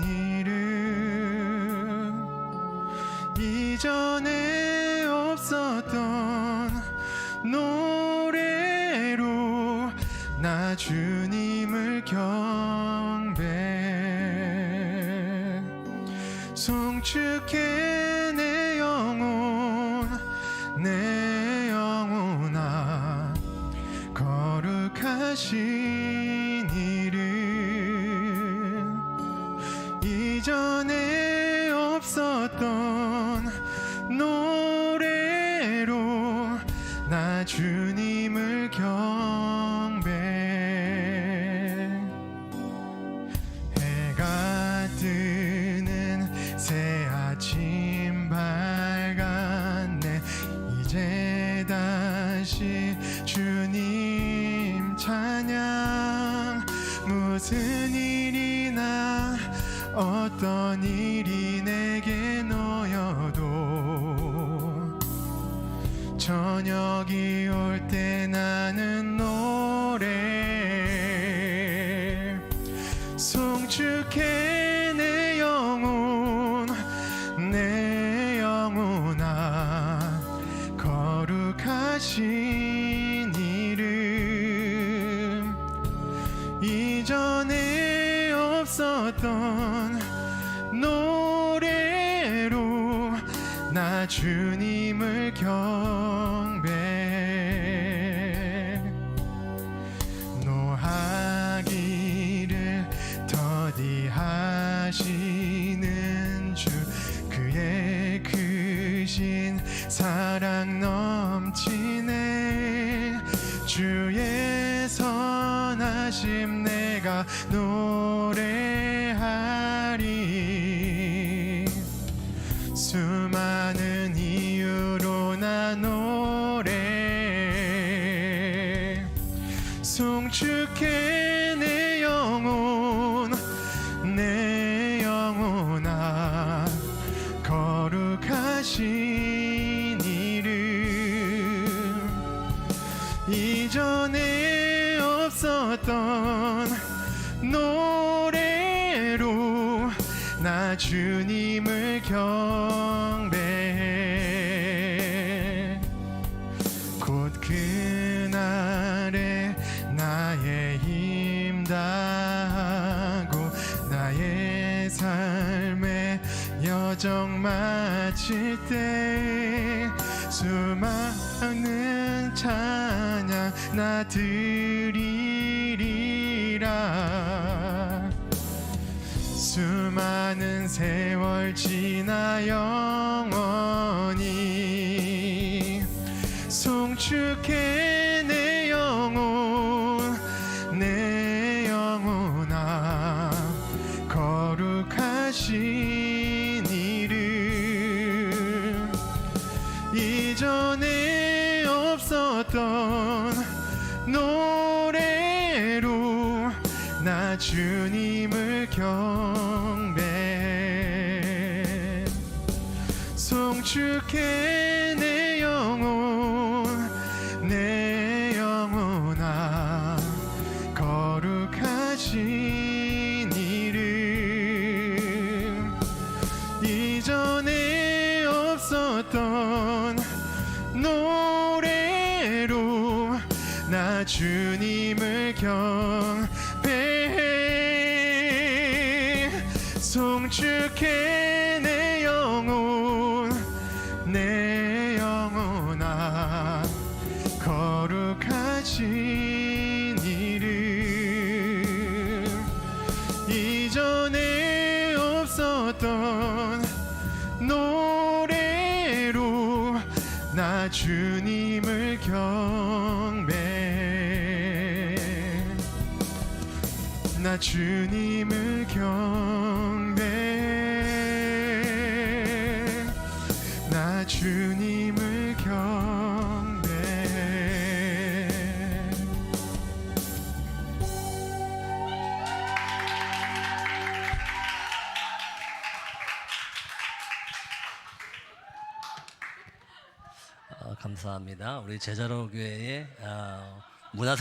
이름. 이전에 없었던 노래로 나 주님을 경배. 송축해 내 영혼 내 영혼아 거룩하신 없었던 노래로 나 주님을 경배 해가 뜨는 새 아침 밝았네. 이제 다시 주님 찬양 무슨 일이나 어떤 일이 저녁이 올 때 나는 노래 송축해 내 영혼 내 영혼아 거룩하신 이름. 이전에 없었던 노래로 나 주님을 경 사랑 넘치네. 주의 선하심 내가 노래하리. 수많은 이유로 나 노래. 송축해 내 이전에 없었던 노래로 나 주님을 경배. 곧 그날에 나의 힘 다하고 나의 삶의 여정 마칠 때 수많은 찬양 나 드리리라. 수많은 세월 지나 영원히 송축해 내 없었던 노래로 나 주님을 경배. 송축해 내 영혼 내 영혼아 거룩하신 이름. 이전에 없었던 나 주님을 경배해. 송축해 내 영혼 내 영혼아 거룩하신 이름. 이전에 없었던 노래로 나 주님을 경 나 주님을 경배 나 주님을 경배 어, 감사합니다. 우리 제자로 교회의 어, 문화